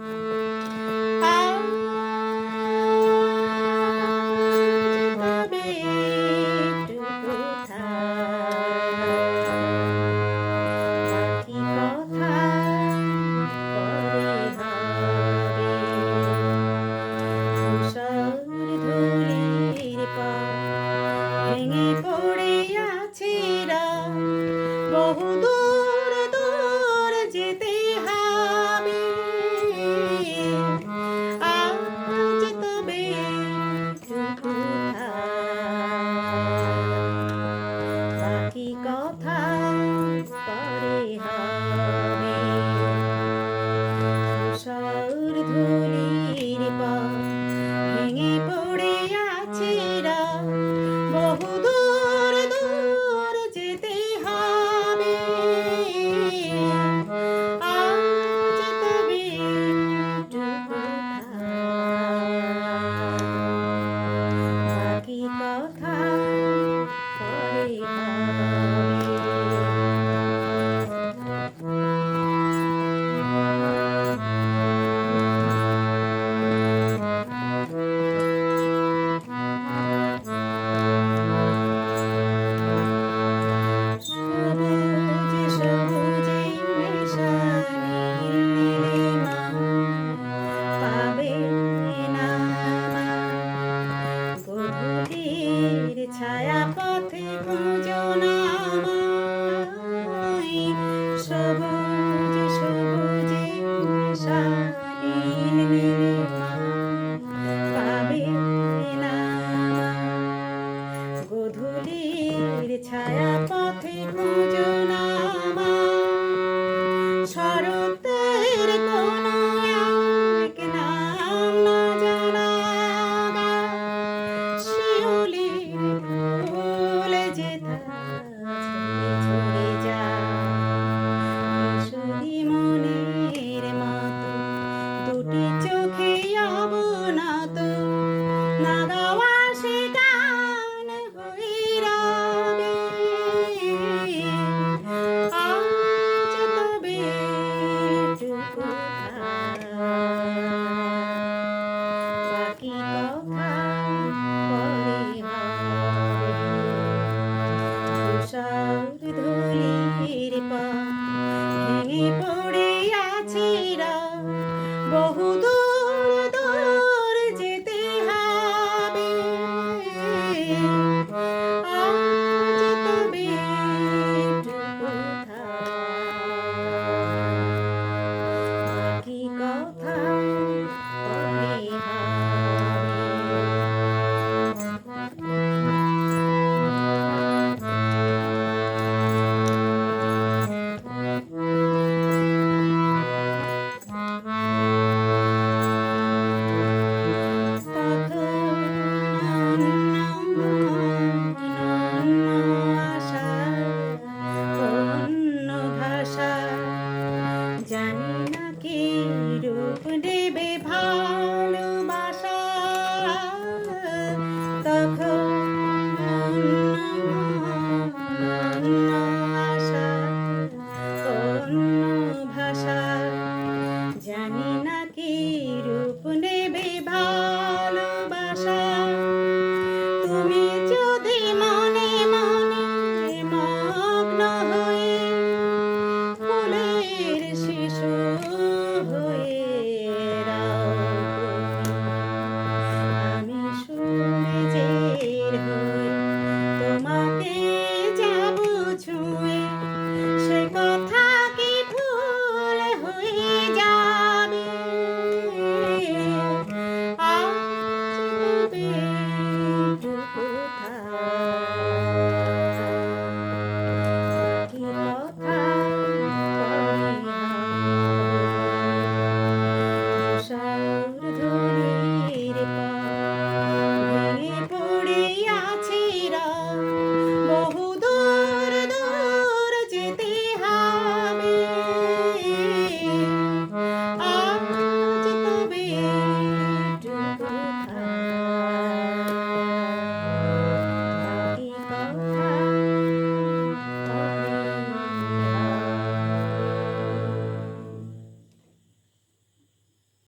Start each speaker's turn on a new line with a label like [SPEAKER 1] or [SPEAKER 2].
[SPEAKER 1] Thank you. with whom. গধূলির ছায়া পথে খুঁজো うん。কি রূপ নেবে ভাব?